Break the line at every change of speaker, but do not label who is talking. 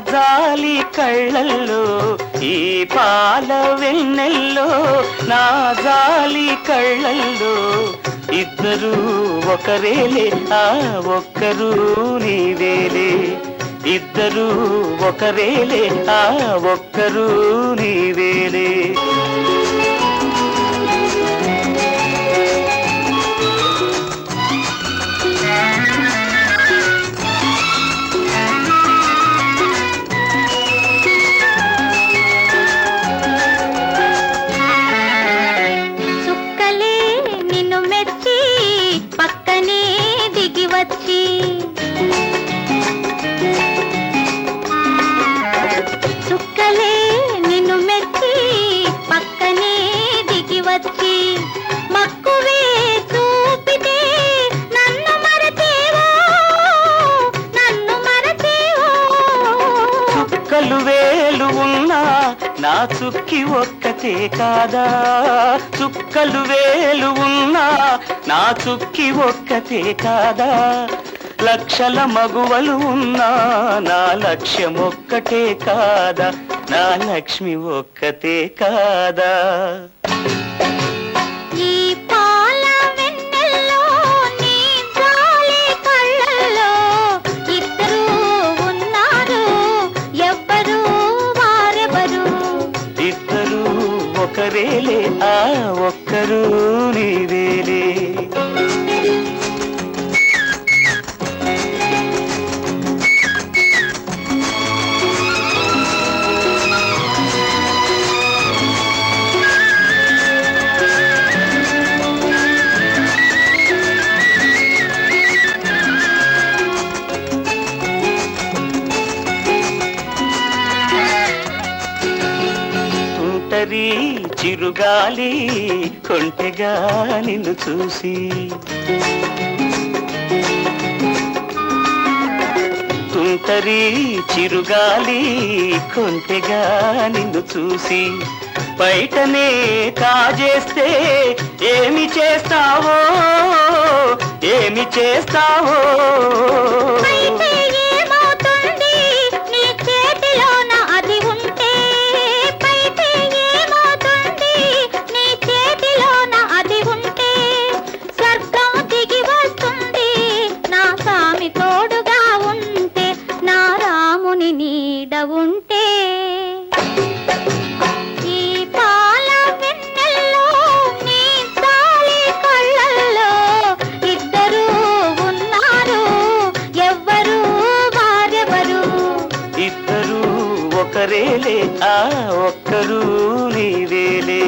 జాలి కళ్ళల్లో ఈ పాల వెన్నెల్లో నా జాలి కళ్ళల్లో. ఇద్దరు ఒకరేలే ఆ ఒక్కరు నీవేలే. ఇద్దరు ఒకరేలే ఆ ఒక్కరు నీవేలే. వేలు వేలు ఉన్నా నా చుక్కి ఒక్కతే కాదా? చుక్కలు వేలు ఉన్నా నా చుక్కి ఒక్కతే కాదా? లక్షల మగువలు ఉన్నా నా లక్ష్యం ఒక్కటే కాదా? నా లక్ష్మి ఒక్కతే కాదా? వేలే ఆ ఒక్కరు నీవేలే తుంటరి చిరుగాలి కొంటెగా నిన్ను చూసి. తుంటరి చిరుగాలి కొంటెగా నిన్ను చూసి. బయటనే కాజేస్తే ఏమి చేస్తావో ఏమి చేస్తావో. ఇద్దరు ఒకరేలే ఆ ఒక్కరు నీవేలే